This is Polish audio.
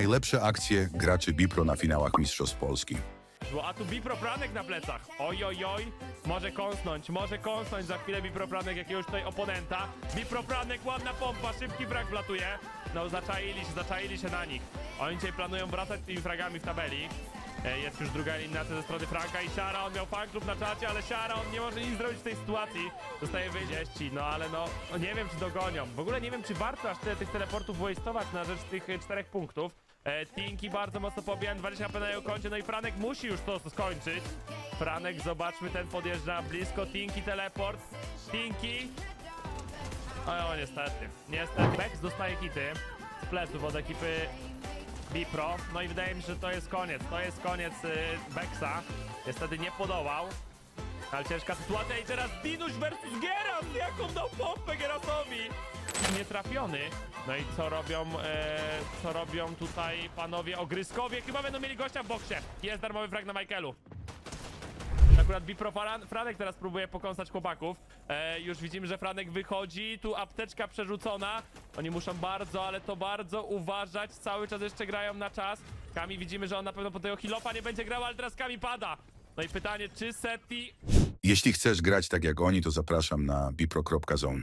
najlepsze akcje graczy Bipro na finałach Mistrzostw Polski. Bo, a tu Bipropranek na plecach. Oj, oj, oj. Może kąsnąć, może kąsnąć za chwilę Bipropranek jakiegoś tutaj oponenta. Bipropranek, ładna pompa, szybki frag wlatuje. No, zaczaili się, zaczaili się na nich. Oni dzisiaj planują wracać tymi fragami w tabeli. E, Jest już druga eliminacja ze strony Franka i Siara, on miał fanklub na czacie, ale Siara, on nie może nic zrobić w tej sytuacji. Zostaje wyjść, no ale no, no, nie wiem czy dogonią. W ogóle nie wiem czy warto aż tyle tych teleportów waste'ować na rzecz tych e, czterech punktów. E, Tinki bardzo mocno pobijany, 20 HP na jego koncie, no i Franek musi już to skończyć. Franek, zobaczmy, ten podjeżdża blisko, Tinki teleport, Tinki. O, niestety, niestety. Bex dostaje hity z pleców od ekipy Bipro. No i wydaje mi się, że to jest koniec. To jest koniec y, Bexa. Niestety nie podołał. Ale ciężka sytuacja i teraz Dinuś versus Geras! Jaką dał pompę Gerasowi! Nietrafiony. No i co robią, e, co robią tutaj panowie ogryskowie? Chyba będą mieli gościa w boksie. Jest darmowy frag na Michaelu. Akurat Bipro Franek teraz próbuje pokąsać chłopaków. E, już widzimy, że Franek wychodzi. Tu apteczka przerzucona. Oni muszą bardzo, ale to bardzo uważać. Cały czas jeszcze grają na czas. Kami widzimy, że on na pewno po tego Hilopa nie będzie grał, ale teraz Kami pada. No i pytanie, czy Seti Jeśli chcesz grać tak jak oni, to zapraszam na bipro.zone.